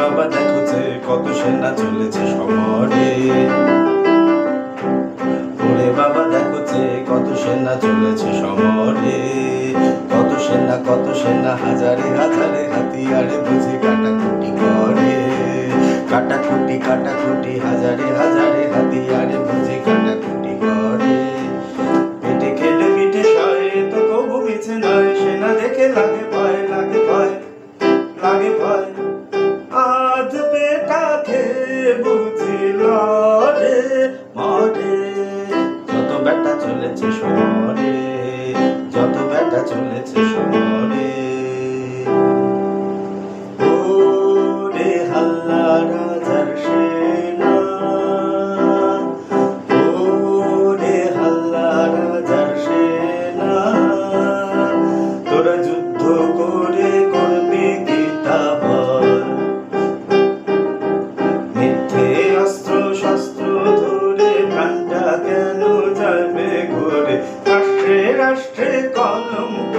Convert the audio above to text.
বাবা দেখো যে কত সেনা চলেছে সমরে ওরে বাবা দেখো যে কত সেনা চলেছে সমরে কত সেনা কত সেনা, হাজারে হাজারে হাতিয়ারে বুঝে কাটা কুটি করে। কাটা কুটি কাটা কুটি হাজারে হাজারে হাতিয়ারে চলেছে সরে যত ব্যথা চলেছে সরে রাষ্ট্রে কলম